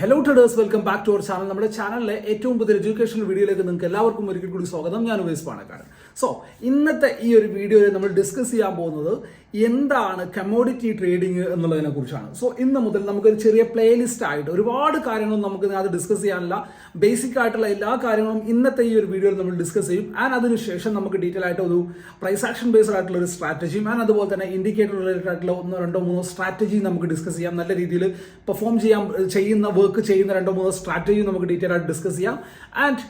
Hello traders welcome back to our channel നമ്മുടെ ചാനലിലെ ഏറ്റവും പുതിയ എഡ്യൂക്കേഷൻ വീഡിയോയിലേക്ക് നിങ്ങൾക്ക് എല്ലാവർക്കും ഒരിക്കൽ കൂടി സ്വാഗതം. ഞാൻ ഉപയോഗിച്ച് പാണക്കാട്. സോ ഇന്നത്തെ ഈ ഒരു വീഡിയോയിൽ നമ്മൾ ഡിസ്കസ് ചെയ്യാൻ പോകുന്നത് എന്താണ് കമ്മോഡിറ്റി ട്രേഡിംഗ് എന്നുള്ളതിനെ കുറിച്ചാണ്. സോ ഇന്ന് മുതൽ നമുക്കൊരു ചെറിയ പ്ലേലിസ്റ്റ് ആയിട്ട് ഒരുപാട് കാര്യങ്ങൾ നമുക്ക് ഇതിനകത്ത് ഡിസ്കസ് ചെയ്യാനില്ല ബേസിക് ആയിട്ടുള്ള എല്ലാ കാര്യങ്ങളും ഇന്നത്തെ ഈ ഒരു വീഡിയോയിൽ നമ്മൾ ഡിസ്കസ് ചെയ്യും. ആൻഡ് അതിനുശേഷം നമുക്ക് ഡീറ്റെയിൽ ആയിട്ട് ഒരു പ്രൈസ് ആക്ഷൻ ബേസ്ഡ് ആയിട്ടുള്ള ഒരു സ്ട്രാറ്റജിയും ആൻഡ് അതുപോലെ തന്നെ ഇൻഡിക്കേറ്റർ റിലേറ്റഡ് ആയിട്ടുള്ള ഒന്നോ രണ്ടോ മൂന്നോ സ്ട്രാറ്റജി നമുക്ക് ഡിസ്കസ് ചെയ്യാം. നല്ല രീതിയിൽ പെർഫോം ചെയ്യാൻ ചെയ്യുന്ന വർക്ക് ചെയ്യുന്ന രണ്ടോ മൂന്നോ സ്ട്രാറ്റജി നമുക്ക് ഡീറ്റെയിൽ ആയിട്ട് ഡിസ്കസ് ചെയ്യാം. ആൻഡ്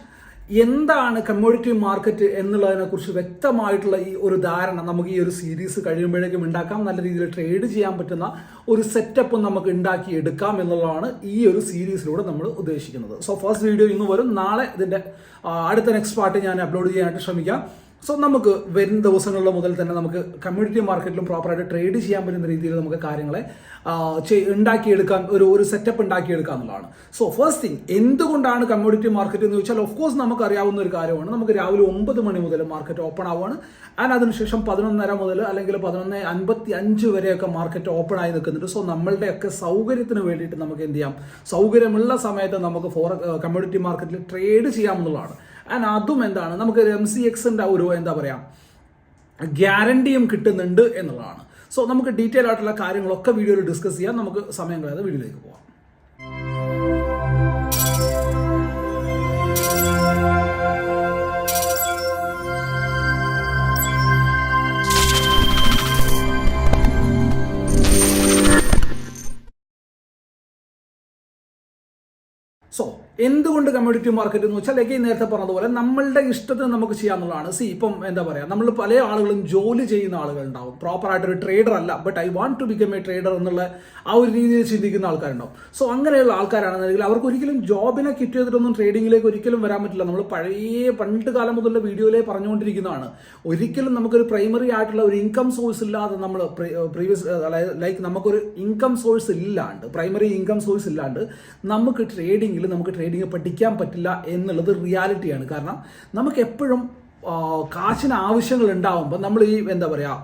എന്താണ് കമ്മോഡിറ്റി മാർക്കറ്റ് എന്നുള്ളതിനെ കുറിച്ച് വ്യക്തമായിട്ടുള്ള ഈ ഒരു ധാരണ നമുക്ക് ഈ ഒരു സീരീസ് കഴിയുമ്പോഴേക്കും ഉണ്ടാക്കാം. നല്ല രീതിയിൽ ട്രേഡ് ചെയ്യാൻ പറ്റുന്ന ഒരു സെറ്റപ്പ് നമുക്ക് ഉണ്ടാക്കി എടുക്കാം എന്നുള്ളതാണ് ഈ ഒരു സീരീസിലൂടെ നമ്മൾ ഉദ്ദേശിക്കുന്നത്. സോ ഫസ്റ്റ് വീഡിയോ ഇന്ന് വരും. നാളെ ഇതിന്റെ അടുത്ത നെക്സ്റ്റ് പാർട്ട് ഞാൻ അപ്ലോഡ് ചെയ്യാനായിട്ട് ശ്രമിക്കാം. സോ നമുക്ക് വരും ദിവസങ്ങളിൽ മുതൽ തന്നെ നമുക്ക് കമ്മ്യൂണിറ്റി മാർക്കറ്റിലും പ്രോപ്പറായിട്ട് ട്രേഡ് ചെയ്യാൻ പറ്റുന്ന രീതിയിൽ നമുക്ക് കാര്യങ്ങളെ ഉണ്ടാക്കിയെടുക്കാൻ ഒരു ഒരു സെറ്റപ്പ് ഉണ്ടാക്കിയെടുക്കുക എന്നുള്ളതാണ്. സോ ഫസ്റ്റ് തിങ് എന്തുകൊണ്ടാണ് കമ്മ്യൂണിറ്റി മാർക്കറ്റ് എന്ന് ചോദിച്ചാൽ ഓഫ് കോഴ്സ് നമുക്ക് അറിയാവുന്ന ഒരു കാര്യമാണ്. നമുക്ക് രാവിലെ ഒമ്പത് മണി മുതൽ മാർക്കറ്റ് ഓപ്പൺ ആവുകയാണ്. ആൻഡ് അതിനുശേഷം പതിനൊന്നര മുതൽ അല്ലെങ്കിൽ പതിനൊന്ന് അൻപത്തി അഞ്ച് വരെയൊക്കെ മാർക്കറ്റ് ഓപ്പൺ ആയി നിൽക്കുന്നുണ്ട്. സോ നമ്മളുടെയൊക്കെ സൗകര്യത്തിന് വേണ്ടിയിട്ട് നമുക്ക് എന്ത് ചെയ്യാം? സൗകര്യമുള്ള സമയത്ത് നമുക്ക് ഫോർ കമ്മ്യൂണിറ്റി മാർക്കറ്റിൽ ട്രേഡ് ചെയ്യാമെന്നുള്ളതാണ് ആൻഡ് അതും എന്താണ്? നമുക്ക് എം സി എക്സിന്റെ ഒരു എന്താ പറയാ ഗ്യാരണ്ടിയും കിട്ടുന്നുണ്ട് എന്നുള്ളതാണ്. സോ നമുക്ക് ഡീറ്റെയിൽ ആയിട്ടുള്ള കാര്യങ്ങളൊക്കെ വീഡിയോയിൽ ഡിസ്കസ് ചെയ്യാം. നമുക്ക് സമയം കളയാതെ വീഡിയോയിലേക്ക് പോകാം എന്തുകൊണ്ട് കമ്മ്യൂണിറ്റി മാർക്കറ്റ് എന്ന് വെച്ചാൽ ഈ നേരത്തെ പറഞ്ഞതുപോലെ നമ്മളുടെ ഇഷ്ടത്തിന് നമുക്ക് ചെയ്യാന്നുള്ളതാണ് സി ഇപ്പം എന്താ പറയുക നമ്മൾ പല ആളുകളും ജോലി ചെയ്യുന്ന ആയിട്ട് ഒരു ട്രേഡർ അല്ല but I want to become a trader എന്നുള്ള ആ ഒരു രീതിയിൽ ചിന്തിക്കുന്ന ആൾക്കാരുണ്ടാവും. സോ അങ്ങനെയുള്ള ആൾക്കാരാണെന്നുണ്ടെങ്കിൽ അവർക്ക് ഒരിക്കലും ജോബിനെ കിറ്റ് ചെയ്തിട്ടൊന്നും ട്രേഡിങ്ങിലേക്ക് ഒരിക്കലും വരാൻ പറ്റില്ല. നമ്മൾ പഴയ പണ്ട് കാലം മുതലുള്ള വീഡിയോയിലേ പറഞ്ഞുകൊണ്ടിരിക്കുന്നതാണ്. ഒരിക്കലും നമുക്കൊരു പ്രൈമറി ആയിട്ടുള്ള ഒരു ഇൻകം സോഴ്സ് ഇല്ലാതെ നമ്മൾ പ്രീവിയസ് അതായത് ലൈക്ക് നമുക്കൊരു ഇൻകം സോഴ്സ് ഇല്ലാണ്ട് പ്രൈമറി ഇൻകം സോഴ്സ് ഇല്ലാണ്ട് നമുക്ക് ട്രേഡിങ്ങിൽ നമുക്ക് ട്രേഡിംഗ് പഠിക്കാൻ പറ്റില്ല എന്നുള്ളത് റിയാലിറ്റിയാണ് കാരണം നമുക്ക് എപ്പോഴും കാശിന് ആവശ്യങ്ങൾ ഉണ്ടാവുമ്പോൾ നമ്മൾ ഈ എന്താ പറയുക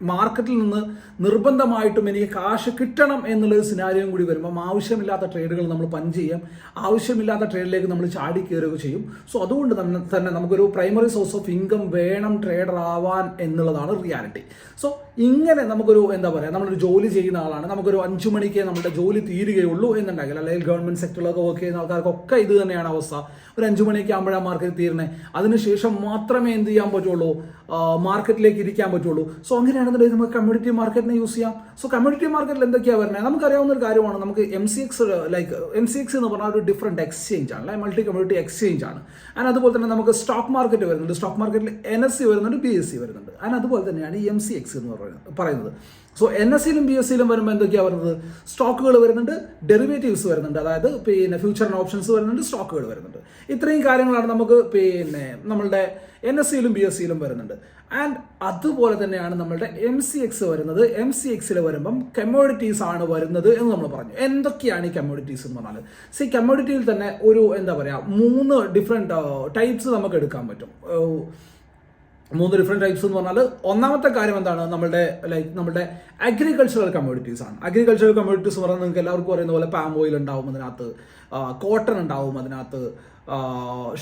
മാർക്കറ്റിൽ നിന്ന് നിർബന്ധമായിട്ടും എനിക്ക് കാശ് കിട്ടണം എന്നുള്ളൊരു സിനാരിയും കൂടി വരുമ്പം ആവശ്യമില്ലാത്ത ട്രേഡുകൾ നമ്മൾ പഞ്ച് ചെയ്യാം. ആവശ്യമില്ലാത്ത ട്രേഡിലേക്ക് നമ്മൾ ചാടി കയറുക ചെയ്യും. സോ അതുകൊണ്ട് തന്നെ തന്നെ നമുക്കൊരു പ്രൈമറി സോഴ്സ് ഓഫ് ഇൻകം വേണം ട്രേഡർ ആവാൻ എന്നുള്ളതാണ് റിയാലിറ്റി സോ ഇങ്ങനെ നമുക്കൊരു എന്താ പറയുക നമ്മളൊരു ജോലി ചെയ്യുന്ന ആളാണ്. നമുക്കൊരു അഞ്ചു മണിക്ക് നമ്മുടെ ജോലി തീരുകയുള്ളൂ എന്നുണ്ടെങ്കിൽ അല്ലെങ്കിൽ ഗവൺമെന്റ് സെക്ടറിലൊക്കെ വർക്ക് ചെയ്യുന്ന ആൾക്കാർക്കൊക്കെ ഇത് തന്നെയാണ് അവസ്ഥ. ഒരു അഞ്ചു മണിക്ക് ആകുമ്പോഴാണ് മാർക്കറ്റ് തീരണേ അതിനുശേഷം മാത്രമേ എന്ത് ചെയ്യാൻ പറ്റുള്ളൂ? മാർക്കറ്റിലേക്ക് ഇരിക്കാൻ പറ്റുള്ളൂ. സോ അങ്ങനെയാണെന്നുണ്ടെങ്കിൽ നമുക്ക് കമ്മ്യൂണിറ്റി മാർക്കറ്റിനെ യൂസ് ചെയ്യാം. സോ കമ്മ്യൂണിറ്റി മാർക്കറ്റിൽ എന്തൊക്കെയാണ് വരുന്നത് നമുക്കറിയാവുന്ന ഒരു കാര്യമാണ്. നമുക്ക് M C X like M C X എന്ന് പറഞ്ഞാൽ ഒരു ഡിഫറെന്റ് എക്സ്ചേഞ്ച് ആണ്. അല്ലെ? മൾട്ടി കമ്മ്യൂണിറ്റി എക്സ്ചേഞ്ച് ആണ്. ആൻഡ് അതുപോലെ തന്നെ നമുക്ക് സ്റ്റോക്ക് മാർക്കറ്റ് വരുന്നുണ്ട്. സ്റ്റോക്ക് മാർക്കറ്റിൽ എൻ എസ് സി വരുന്നുണ്ട് ബി എസ് സി വരുന്നുണ്ട്. ആൻഡ് അതുപോലെ തന്നെയാണ് എം സി എക്സ് എന്ന് പറയുന്നത്. സോ എൻ എസ് സിയിലും ബി എസ് സിയിലും വരുമ്പോൾ എന്തൊക്കെയാണ് വരുന്നത്? സ്റ്റോക്കുകൾ വരുന്നുണ്ട് ഡെറിവേറ്റീവ്സ് വരുന്നുണ്ട്. അതായത് പിന്നെ ഫ്യൂച്ചർ ഓപ്ഷൻസ് വരുന്നുണ്ട് സ്റ്റോക്കുകൾ വരുന്നുണ്ട്. ഇത്രയും കാര്യങ്ങളാണ് നമുക്ക് പിന്നെ നമ്മളുടെ എൻ എസ് സിയിലും ബി എസ് സിയിലും വരുന്നുണ്ട്. ആൻഡ് അതുപോലെ തന്നെയാണ് നമ്മളുടെ എം സി എക്സ് വരുന്നത്. എം സി എക്സിൽ വരുമ്പം കമ്മോഡിറ്റീസ് ആണ് വരുന്നത് എന്ന് നമ്മൾ പറഞ്ഞു. എന്തൊക്കെയാണ് ഈ കമ്മോഡിറ്റീസ് എന്ന് പറഞ്ഞാൽ സി കമ്മോഡിറ്റിയിൽ തന്നെ ഒരു എന്താ പറയുക മൂന്ന് ഡിഫറെന്റ് ടൈപ്സ് നമുക്ക് എടുക്കാൻ പറ്റും. ഏഹ് മൂന്ന് ഡിഫറെന്റ് ടൈപ്സ് എന്ന് പറഞ്ഞാൽ ഒന്നാമത്തെ കാര്യം എന്താണ്? നമ്മുടെ ലൈക്ക് നമ്മുടെ അഗ്രികൾച്ചറൽ കമ്മ്യൂണിറ്റീസ് ആണ്. അഗ്രികൾച്ചറൽ കമ്മ്യൂണിറ്റീസ് എന്ന് പറഞ്ഞാൽ നിങ്ങൾക്ക് എല്ലാവർക്കും അറിയുന്ന പോലെ പാം ഓയിൽ ഉണ്ടാവും അതിനകത്ത് കോട്ടൺ ഉണ്ടാവും അതിനകത്ത്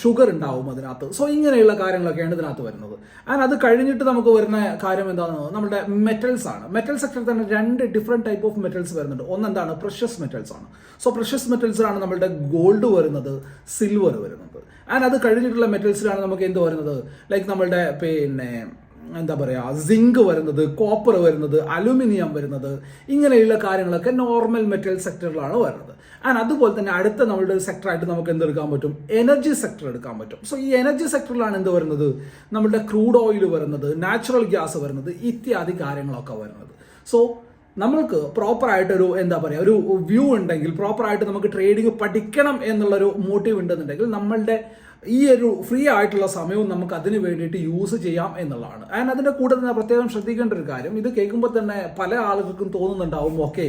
ഷുഗർ ഉണ്ടാവും അതിനകത്ത്. സോ ഇങ്ങനെയുള്ള കാര്യങ്ങളൊക്കെയാണ് ഇതിനകത്ത് വരുന്നത്. ആൻഡ് അത് കഴിഞ്ഞിട്ട് നമുക്ക് വരുന്ന കാര്യം എന്താണെന്ന് നമ്മുടെ മെറ്റൽസ് ആണ്. മെറ്റൽ സെക്ടറിൽ തന്നെ രണ്ട് ഡിഫറെന്റ് ടൈപ്പ് ഓഫ് മെറ്റൽസ് വരുന്നുണ്ട്. ഒന്ന് എന്താണ് പ്രഷ്യസ് മെറ്റൽസ് ആണ് സോ പ്രഷ്യസ് മെറ്റൽസിലാണ് നമ്മുടെ ഗോൾഡ് വരുന്നത് സിൽവർ വരുന്നത്. ആൻഡ് അത് കഴിഞ്ഞിട്ടുള്ള മെറ്റൽസിലാണ് നമുക്ക് എന്ത് വരുന്നത്? ലൈക്ക് നമ്മളുടെ പിന്നെ എന്താ പറയുക സിങ്ക് വരുന്നത് കോപ്പർ വരുന്നത് അലുമിനിയം വരുന്നത് ഇങ്ങനെയുള്ള കാര്യങ്ങളൊക്കെ നോർമൽ മെറ്റൽ സെക്ടറിലാണ് വരുന്നത്. ആൻഡ് അതുപോലെ തന്നെ അടുത്ത നമ്മളുടെ ഒരു സെക്ടറായിട്ട് നമുക്ക് എന്ത് എടുക്കാൻ പറ്റും? എനർജി സെക്ടർ എടുക്കാൻ പറ്റും. സോ ഈ എനർജി സെക്ടറിലാണ് എന്ത് വരുന്നത്? നമ്മുടെ ക്രൂഡ് ഓയിൽ വരുന്നത് നാച്ചുറൽ ഗ്യാസ് വരുന്നത് ഇത്യാദി കാര്യങ്ങളൊക്കെ വരുന്നത്. സോ നമ്മൾക്ക് പ്രോപ്പറായിട്ടൊരു എന്താ പറയുക ഒരു വ്യൂ ഉണ്ടെങ്കിൽ പ്രോപ്പറായിട്ട് നമുക്ക് ട്രേഡിംഗ് പഠിക്കണം എന്നുള്ളൊരു മോട്ടീവ് ഉണ്ടെന്നുണ്ടെങ്കിൽ നമ്മളുടെ ഈ ഒരു ഫ്രീ ആയിട്ടുള്ള സമയവും നമുക്ക് അതിന് വേണ്ടിയിട്ട് യൂസ് ചെയ്യാം എന്നുള്ളതാണ്. ആൻഡ് അതിന്റെ കൂടെ തന്നെ പ്രത്യേകം ശ്രദ്ധിക്കേണ്ട ഒരു കാര്യം ഇത് കേൾക്കുമ്പോൾ തന്നെ പല ആളുകൾക്കും തോന്നുന്നുണ്ടാവും ഓക്കെ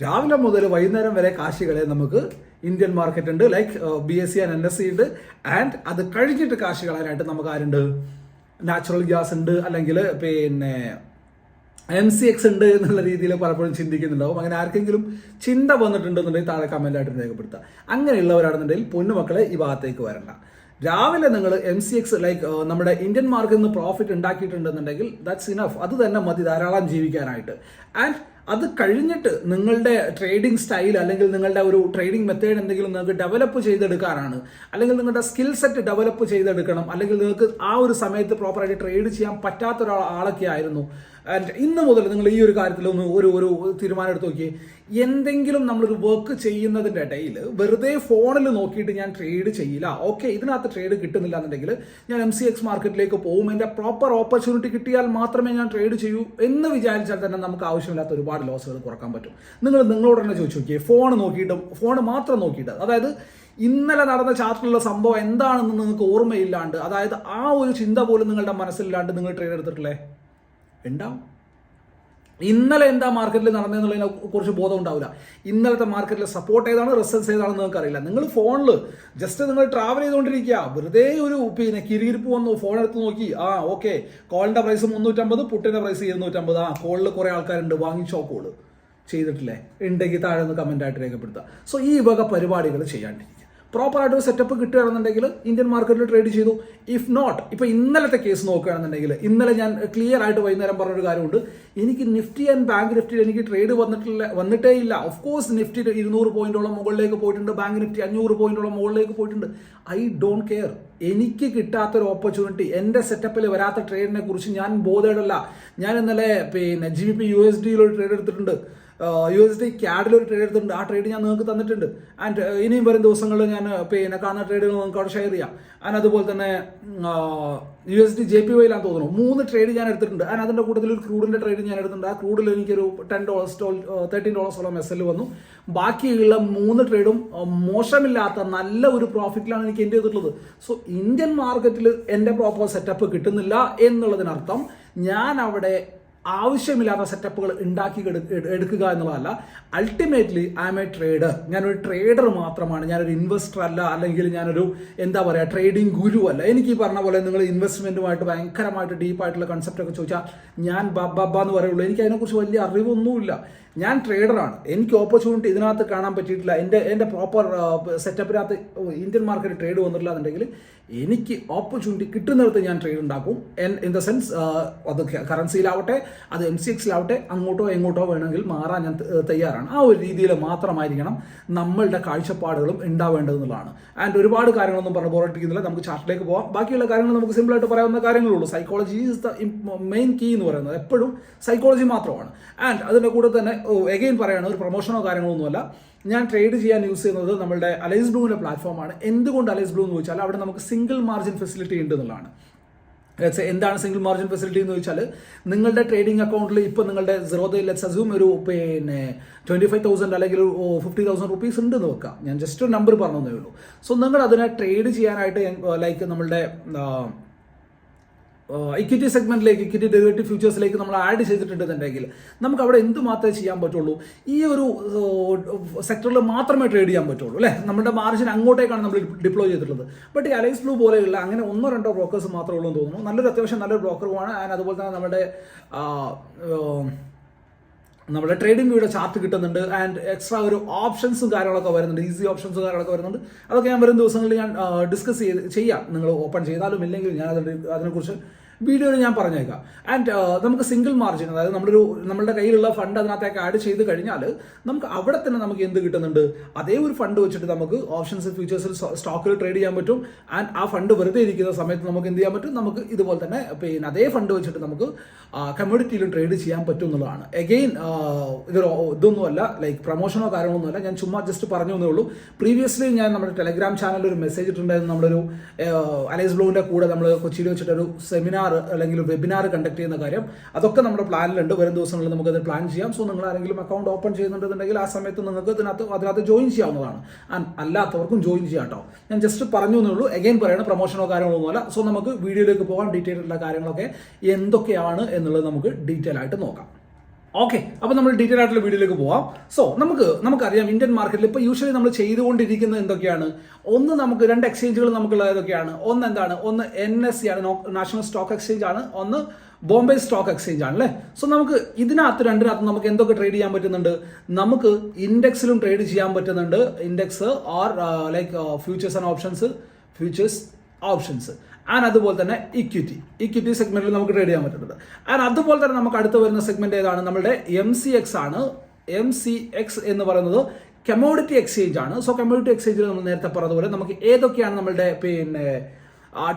രാവിലെ മുതൽ വൈകുന്നേരം വരെ കാശികളെ നമുക്ക് ഇന്ത്യൻ മാർക്കറ്റ് ഉണ്ട് like B S C and N S C ഉണ്ട് ആൻഡ് അത് കഴിഞ്ഞിട്ട് കാശികളായിട്ട് നമുക്ക് ആരുണ്ട്? നാച്ചുറൽ ഗ്യാസ് ഉണ്ട് അല്ലെങ്കിൽ പിന്നെ എം സി എക്സ് ഉണ്ട് എന്നുള്ള രീതിയിൽ പലപ്പോഴും ചിന്തിക്കുന്നുണ്ടാവും. അങ്ങനെ ആർക്കെങ്കിലും ചിന്ത വന്നിട്ടുണ്ടെന്നുണ്ടെങ്കിൽ താഴെ കമന്റായിട്ട് രേഖപ്പെടുത്തുക. അങ്ങനെയുള്ളവരാണെന്നുണ്ടെങ്കിൽ പൊന്നുമക്കളെ ഈ ഭാഗത്തേക്ക് വരണ്ട. രാവിലെ നിങ്ങൾ എം സി എക്സ് ലൈക്ക് നമ്മുടെ ഇന്ത്യൻ മാർക്കിൽ നിന്ന് പ്രോഫിറ്റ് ഉണ്ടാക്കിയിട്ടുണ്ടെന്നുണ്ടെങ്കിൽ ദാറ്റ്സ് ഇനഫ് അത് തന്നെ മതി ധാരാളം ജീവിക്കാനായിട്ട്. ആൻഡ് അത് കഴിഞ്ഞിട്ട് നിങ്ങളുടെ ട്രേഡിംഗ് സ്റ്റൈൽ അല്ലെങ്കിൽ നിങ്ങളുടെ ഒരു ട്രേഡിംഗ് മെത്തേഡ് എന്തെങ്കിലും നിങ്ങൾക്ക് ഡെവലപ്പ് ചെയ്തെടുക്കാനാണ്. അല്ലെങ്കിൽ നിങ്ങളുടെ സ്കിൽ സെറ്റ് ഡെവലപ്പ് ചെയ്തെടുക്കണം. അല്ലെങ്കിൽ നിങ്ങൾക്ക് ആ ഒരു സമയത്ത് പ്രോപ്പറായിട്ട് ട്രേഡ് ചെയ്യാൻ പറ്റാത്ത ഒരാളൊക്കെ ആയിരുന്നു. ആൻഡ് ഇന്ന് മുതൽ നിങ്ങൾ ഈ ഒരു കാര്യത്തിൽ ഒന്ന് ഒരു ഒരു തീരുമാനം എടുത്ത് നോക്കി എന്തെങ്കിലും നമ്മളൊരു വർക്ക് ചെയ്യുന്നതിന്റെ ഇടയിൽ വെറുതെ ഫോണിൽ നോക്കിയിട്ട് ഞാൻ ട്രേഡ് ചെയ്യില്ല. ഓക്കെ ഇതിനകത്ത് ട്രേഡ് കിട്ടുന്നില്ല എന്നുണ്ടെങ്കിൽ ഞാൻ എം സി എക്സ് മാർക്കറ്റിലേക്ക് പോകും. എന്റെ പ്രോപ്പർ ഓപ്പർച്യൂണിറ്റി കിട്ടിയാൽ മാത്രമേ ഞാൻ ട്രേഡ് ചെയ്യൂ എന്ന് വിചാരിച്ചാൽ തന്നെ നമുക്ക് ആവശ്യമില്ലാത്ത ഒരുപാട് ലോസുകൾ കുറയ്ക്കാൻ പറ്റും. നിങ്ങൾ നിങ്ങളോട് തന്നെ ചോദിച്ചു നോക്കിയേ. ഫോൺ നോക്കിയിട്ടും ഫോൺ മാത്രം നോക്കിയിട്ട് അതായത് ഇന്നലെ നടന്ന ചാർട്ടിലുള്ള സംഭവം എന്താണെന്ന് നിങ്ങൾക്ക് ഓർമ്മയില്ലാണ്ട് അതായത് ആ ഒരു ചിന്ത പോലും നിങ്ങളുടെ മനസ്സിലില്ലാണ്ട് നിങ്ങൾ ട്രേഡ് എടുത്തിട്ടില്ലേ? ഉണ്ടാവും. ഇന്നലെ എന്താ മാർക്കറ്റിൽ നടന്നതെന്നുള്ളതിനെ കുറിച്ച് ബോധം ഉണ്ടാവില്ല. ഇന്നലത്തെ മാർക്കറ്റിൽ സപ്പോർട്ട് ഏതാണ് റിസൾട്ട്സ് ഏതാണെന്ന് നിങ്ങൾക്ക് അറിയില്ല നിങ്ങൾ ഫോണിൽ ജസ്റ്റ് നിങ്ങൾ ട്രാവൽ ചെയ്തുകൊണ്ടിരിക്കുക. വെറുതെ ഒരു പിന്നെ കിരികിരിപ്പ് വന്നു ഫോൺ എടുത്ത് നോക്കി. ആ ഓക്കെ കോളിന്റെ പ്രൈസ് മുന്നൂറ്റമ്പത് പുട്ടിന്റെ പ്രൈസ് ഇരുന്നൂറ്റമ്പത്. ആ കോളിൽ കുറേ ആൾക്കാരുണ്ട് വാങ്ങിച്ചോ കോൾ ചെയ്തിട്ടില്ലേ? ഉണ്ടെങ്കിൽ താഴെ ഒന്ന് കമന്റായിട്ട് രേഖപ്പെടുത്തുക. സോ ഈ വക പരിപാടികൾ ചെയ്യാണ്ടിരിക്കുക. പ്രോപ്പറായിട്ട് ഒരു സെറ്റപ്പ് കിട്ടുകയാണെന്നുണ്ടെങ്കിൽ ഇന്ത്യൻ മാർക്കറ്റിൽ ട്രേഡ് ചെയ്തു. ഇഫ് നോട്ട് ഇപ്പോൾ ഇന്നലത്തെ കേസ് നോക്കുകയാണെന്നുണ്ടെങ്കിൽ ഇന്നലെ ഞാൻ ക്ലിയർ ആയിട്ട് വൈകുന്നേരം പറഞ്ഞൊരു കാര്യമുണ്ട്. എനിക്ക് നിഫ്റ്റി ആൻഡ് ബാങ്ക് നിഫ്റ്റിയിൽ എനിക്ക് ട്രേഡ് വന്നിട്ടില്ല വന്നിട്ടേ ഇല്ല. ഓഫ് കോഴ്സ് നിഫ്റ്റി ഇരുന്നൂറ് പോയിന്റോളം മുകളിലേക്ക് പോയിട്ടുണ്ട്. ബാങ്ക് നിഫ്റ്റി അഞ്ഞൂറ് പോയിന്റോളം മുകളിലേക്ക് പോയിട്ടുണ്ട്. ഐ ഡോണ്ട് കെയർ എനിക്ക് കിട്ടാത്തൊരു ഓപ്പർച്യൂണിറ്റി എന്റെ സെറ്റപ്പിൽ വരാത്ത ട്രേഡിനെ കുറിച്ച് ഞാൻ ബോധേഡല്ല. ഞാൻ ഇന്നലെ പിന്നെ G B P U S ഡിയിൽ ഒരു ട്രേഡ് എടുത്തിട്ടുണ്ട്. യു എസ് ഡി ക്യാഡിൽ ഒരു ട്രേഡ് എടുത്തിട്ടുണ്ട്. ആ ട്രേഡ് ഞാൻ നിങ്ങൾക്ക് തന്നിട്ടുണ്ട്. ആൻഡ് ഇനിയും വരും ദിവസങ്ങളിൽ ഞാൻ പിന്നെ കാണുന്ന ട്രേഡുകൾ നിങ്ങൾക്ക് അവിടെ ഷെയർ ചെയ്യാം. ആൻഡ് അതുപോലെ തന്നെ U S D J P വൈയിലാന്ന് തോന്നുന്നു. മൂന്ന് ട്രേഡ് ഞാൻ എടുത്തിട്ടുണ്ട്. ആൻഡ് അതിന്റെ കൂട്ടത്തിൽ ഒരു ക്രൂഡിന്റെ ട്രേഡ് ഞാൻ എടുത്തിട്ടുണ്ട്. ആ ക്രൂഡിൽ എനിക്കൊരു ടെൻ ഡോളേഴ്സ് തേർട്ടീൻ ഡോളേഴ്സോളം എസ് എൽ വന്നു. ബാക്കിയുള്ള മൂന്ന് ട്രേഡും മോശമില്ലാത്ത നല്ല ഒരു പ്രോഫിറ്റിലാണ് എനിക്ക് എന്റെ ചെയ്തിട്ടുള്ളത് സോ ഇന്ത്യൻ മാർക്കറ്റിൽ എന്റെ പ്രോപ്പർ സെറ്റപ്പ് കിട്ടുന്നില്ല എന്നുള്ളതിനർത്ഥം ഞാൻ അവിടെ ആവശ്യമില്ലാത്ത സെറ്റപ്പുകൾ ഉണ്ടാക്കി എടുക്കുക എന്നുള്ളതല്ല. Ultimately I M a trader ഞാനൊരു ട്രേഡർ മാത്രമാണ്. ഞാനൊരു ഇൻവെസ്റ്റർ അല്ല. അല്ലെങ്കിൽ ഞാനൊരു എന്താ പറയുക ട്രേഡിംഗ് ഗുരു അല്ല. എനിക്ക് ഈ പറഞ്ഞ പോലെ നിങ്ങൾ ഇൻവെസ്റ്റ്മെന്റുമായിട്ട് ഭയങ്കരമായിട്ട് ഡീപ്പായിട്ടുള്ള കൺസെപ്റ്റ് ഒക്കെ ചോദിച്ചാൽ ഞാൻ ബബ്ബ എന്ന് പറയുള്ളൂ. എനിക്ക് അതിനെക്കുറിച്ച് വലിയ അറിവൊന്നുമില്ല. ഞാൻ ട്രേഡറാണ് എനിക്ക് ഓപ്പർച്യൂണിറ്റി ഇതിനകത്ത് കാണാൻ പറ്റിയിട്ടില്ല. എന്റെ എന്റെ പ്രോപ്പർ സെറ്റപ്പിനകത്ത് ഇന്ത്യൻ മാർക്കറ്റ് ട്രേഡ് വന്നിട്ടില്ല എന്നുണ്ടെങ്കിൽ എനിക്ക് ഓപ്പർച്യൂണിറ്റി കിട്ടുന്നിടത്ത് ഞാൻ ട്രേഡ് ഉണ്ടാക്കും. ഇൻ ദ സെൻസ് അത് കറൻസിയിലാവട്ടെ അത് എം സി എക്സിലാവട്ടെ അങ്ങോട്ടോ എങ്ങോട്ടോ വേണമെങ്കിൽ മാറാൻ ഞാൻ തയ്യാറാണ്. ആ ഒരു രീതിയിൽ മാത്രമായിരിക്കണം നമ്മളുടെ കാഴ്ചപ്പാടുകളും ഉണ്ടാവേണ്ടതെന്നുള്ളതാണ്. ആൻഡ് ഒരുപാട് കാര്യങ്ങളൊന്നും പറഞ്ഞ് ബോറടിക്കുന്നില്ല നമുക്ക് ചാർട്ടിലേക്ക് പോകാം ബാക്കിയുള്ള കാര്യങ്ങൾ നമുക്ക് സിമ്പിളായിട്ട് പറയാവുന്ന കാര്യങ്ങളുള്ളൂ psychology is the main key എന്ന് പറയുന്നത്. എപ്പോഴും സൈക്കോളജി മാത്രമാണ്. ആൻഡ് അതിന്റെ കൂടെ തന്നെ എഗെയിൻ പറയുകയാണ് ഒരു പ്രൊമോഷനോ കാര്യങ്ങളൊന്നുമല്ല. ഞാൻ ട്രേഡ് ചെയ്യാൻ യൂസ് ചെയ്യുന്നത് നമ്മുടെ അലൈസ് ബ്ലൂവിന്റെ പ്ലാറ്റ്ഫോമാണ് എന്തുകൊണ്ട് അലൈസ് ബ്ലൂ എന്ന് ചോദിച്ചാൽ അവിടെ നമുക്ക് സിംഗിൾ മാർജിൻ ഫെസിലിറ്റി ഉണ്ട് എന്നുള്ളതാണ്. എന്താണ് സിംഗിൾ മാർജിൻ ഫെസിലിറ്റി എന്ന് ചോദിച്ചാൽ നിങ്ങളുടെ ട്രേഡിംഗ് അക്കൗണ്ടിൽ ഇപ്പോൾ നിങ്ങളുടെ സീറോ ലെറ്റ്സ് അസ്യൂം ഒരു പിന്നെ ട്വന്റി ഫൈവ് തൗസൻഡ് അല്ലെങ്കിൽ ഫിഫ്റ്റി തൗസൻഡ് റുപ്പീസ് ഉണ്ട് എന്ന് വെക്കാം. ഞാൻ ജസ്റ്റ് ഒരു നമ്പർ പറഞ്ഞതേ ഉള്ളൂ. സോ നിങ്ങൾ അതിനെ ട്രേഡ് ചെയ്യാനായിട്ട് ലൈക്ക് നമ്മളുടെ ഇക്വിറ്റി സെഗ്മെന്റിലേക്ക് ഇക്വിറ്റി ഡെറിവേറ്റീവ് ഫ്യൂച്ചേഴ്സിലേക്ക് നമ്മൾ ആഡ് ചെയ്തിട്ടുണ്ടെന്നുണ്ടെങ്കിൽ നമുക്ക് അവിടെ എന്ത് മാത്രമേ ചെയ്യാൻ പറ്റുള്ളൂ? ഈ ഒരു സെക്ടറിൽ മാത്രമേ ട്രേഡ് ചെയ്യാൻ പറ്റുള്ളൂ അല്ലേ? നമ്മുടെ മാർജിൻ അങ്ങോട്ടേക്കാണ് നമ്മൾ ഡിപ്ലോയ് ചെയ്തിട്ടുള്ളത്. ബട്ട് ഈ അലൈസ് ബ്ലൂ പോലെയുള്ള അങ്ങനെ ഒന്നോ രണ്ടോ ബ്രോക്കേഴ്സ് മാത്രമേ ഉള്ളൂ എന്ന് തോന്നുന്നു. നല്ലൊരു അത്യാവശ്യം നല്ലൊരു ബ്രോക്കറുമാണ് ആൻഡ് അതുപോലെ തന്നെ നമ്മുടെ നമ്മുടെ ട്രേഡിംഗ് വ്യൂയുടെ ചാർട്ട് കിട്ടുന്നുണ്ട്. ആൻഡ് എക്സ്ട്രാ ഒരു ഓപ്ഷൻസും കാര്യങ്ങളൊക്കെ വരുന്നുണ്ട്. ഈസി ഓപ്ഷൻസും കാര്യങ്ങളൊക്കെ വരുന്നുണ്ട്. അതൊക്കെ ഞാൻ വരും ദിവസങ്ങളിൽ ഞാൻ ഡിസ്കസ് ചെയ്ത് ചെയ്യാം. നിങ്ങൾ ഓപ്പൺ ചെയ്താലും ഇല്ലെങ്കിൽ ഞാൻ അതിനെക്കുറിച്ച് വീഡിയോയിൽ ഞാൻ പറഞ്ഞേക്കാം. ആൻഡ് നമുക്ക് സിംഗിൾ മാർജിൻ അതായത് നമ്മുടെ ഒരു നമ്മുടെ കയ്യിലുള്ള ഫണ്ട് അതിനകത്തേക്ക് ആഡ് ചെയ്ത് കഴിഞ്ഞാൽ നമുക്ക് അവിടെ തന്നെ നമുക്ക് എന്ത് കിട്ടുന്നുണ്ട്? അതേ ഒരു ഫണ്ട് വെച്ചിട്ട് നമുക്ക് ഓപ്ഷൻസ് ഫ്യൂച്ചേഴ്സിൽ സ്റ്റോക്കിൽ ട്രേഡ് ചെയ്യാൻ പറ്റും. ആൻഡ് ആ ഫണ്ട് വെറുതെ ഇരിക്കുന്ന സമയത്ത് നമുക്ക് എന്ത് ചെയ്യാൻ പറ്റും? നമുക്ക് ഇതുപോലെ തന്നെ പിന്നെ അതേ ഫണ്ട് വെച്ചിട്ട് നമുക്ക് കമ്മ്യൂണിറ്റിയിലും ട്രേഡ് ചെയ്യാൻ പറ്റും എന്നുള്ളതാണ്. എഗെയിൻ ഇതൊരു ഇതൊന്നുമല്ല ലൈക്ക് പ്രൊമോഷനോ കാര്യങ്ങളൊന്നുമല്ല. ഞാൻ ചുമ്മാ ജസ്റ്റ് പറഞ്ഞു എന്നേ ഉള്ളൂ. പ്രീവിയസ്ലി ഞാൻ നമ്മുടെ ടെലഗ്രാം ചാനലിൽ ഒരു മെസ്സേജ് ഇട്ടുണ്ടായിരുന്നു നമ്മളൊരു അലൈസ് ബ്ലൂവിന്റെ കൂടെ നമ്മൾ കൊച്ചിയിൽ വെച്ചിട്ടൊരു സെമിനാർ അല്ലെങ്കിൽ വെബിനാർ കണ്ടക്ട് ചെയ്യുന്ന കാര്യം അതൊക്കെ നമ്മുടെ പ്ലാനിലുണ്ട് വരും ദിവസങ്ങളിൽ നമുക്ക് അത് പ്ലാൻ ചെയ്യാം. സോ നിങ്ങൾ ആരെങ്കിലും അക്കൗണ്ട് ഓപ്പൺ ചെയ്യുന്നുണ്ടെന്നുണ്ടെങ്കിൽ ആ സമയത്ത് നിങ്ങൾക്ക് ഇതിനകത്ത് അതിനകത്ത് ജോയിൻ ചെയ്യാവുന്നതാണ്. അല്ലാത്തവർക്കും ജോയിൻ ചെയ്യാം കേട്ടോ ഞാൻ ജസ്റ്റ് പറഞ്ഞു എന്നുള്ളൂ ഉള്ളൂ. പറയണ പ്രൊമോഷനോ കാര്യങ്ങളൊന്നുമല്ല സോ നമുക്ക് വീഡിയോയിലേക്ക് പോകാം ഡീറ്റെയിൽ ഉള്ള കാര്യങ്ങളൊക്കെ എന്തൊക്കെയാണ് എന്നുള്ളത് നമുക്ക് ഡീറ്റെയിൽ ആയിട്ട് നോക്കാം. ഓക്കെ അപ്പോൾ നമ്മൾ ഡീറ്റെയിൽ ആയിട്ടുള്ള വീഡിയോയിലേക്ക് പോവാം. സോ നമുക്ക് നമുക്കറിയാം ഇന്ത്യൻ മാർക്കറ്റിൽ ഇപ്പോൾ യൂഷ്വലി നമ്മൾ ചെയ്തുകൊണ്ടിരിക്കുന്നത് എന്തൊക്കെയാണ്? ഒന്ന് നമുക്ക് രണ്ട് എക്സ്ചേഞ്ചുകൾ നമുക്കുള്ള ഏതൊക്കെയാണ്? ഒന്ന് എന്താണ്? ഒന്ന് എൻ എസ് സി ആണ് നാഷണൽ സ്റ്റോക്ക് എക്സ്ചേഞ്ച് ആണ്. ഒന്ന് ബോംബെ സ്റ്റോക്ക് എക്സ്ചേഞ്ച് ആണ് അല്ലേ? സോ നമുക്ക് ഇതിനകത്ത് രണ്ടിനകത്ത് നമുക്ക് എന്തൊക്കെ ട്രേഡ് ചെയ്യാൻ പറ്റുന്നുണ്ട്? നമുക്ക് ഇൻഡെക്സിലും ട്രേഡ് ചെയ്യാൻ പറ്റുന്നുണ്ട്. Index or like futures and options futures options and അതുപോലെ തന്നെ ഇക്വിറ്റി ഇക്വിറ്റി സെഗ്മെന്റിൽ നമുക്ക് ട്രേഡ് ചെയ്യാൻ പറ്റുന്നത്. ആൻഡ് അതുപോലെ തന്നെ നമുക്ക് അടുത്ത് വരുന്ന സെഗ്മെന്റ് ഏതാണ്? നമ്മുടെ എം സി എക്സ് ആണ്. എം സി എക്സ് എന്ന് പറയുന്നത് കമോഡിറ്റി എക്സ്ചേഞ്ച് ആണ്. സോ കമോഡിറ്റി എക്സ്ചേഞ്ചിൽ നമ്മൾ നേരത്തെ പറഞ്ഞതുപോലെ നമുക്ക് ഏതൊക്കെയാണ് നമ്മുടെ പിന്നെ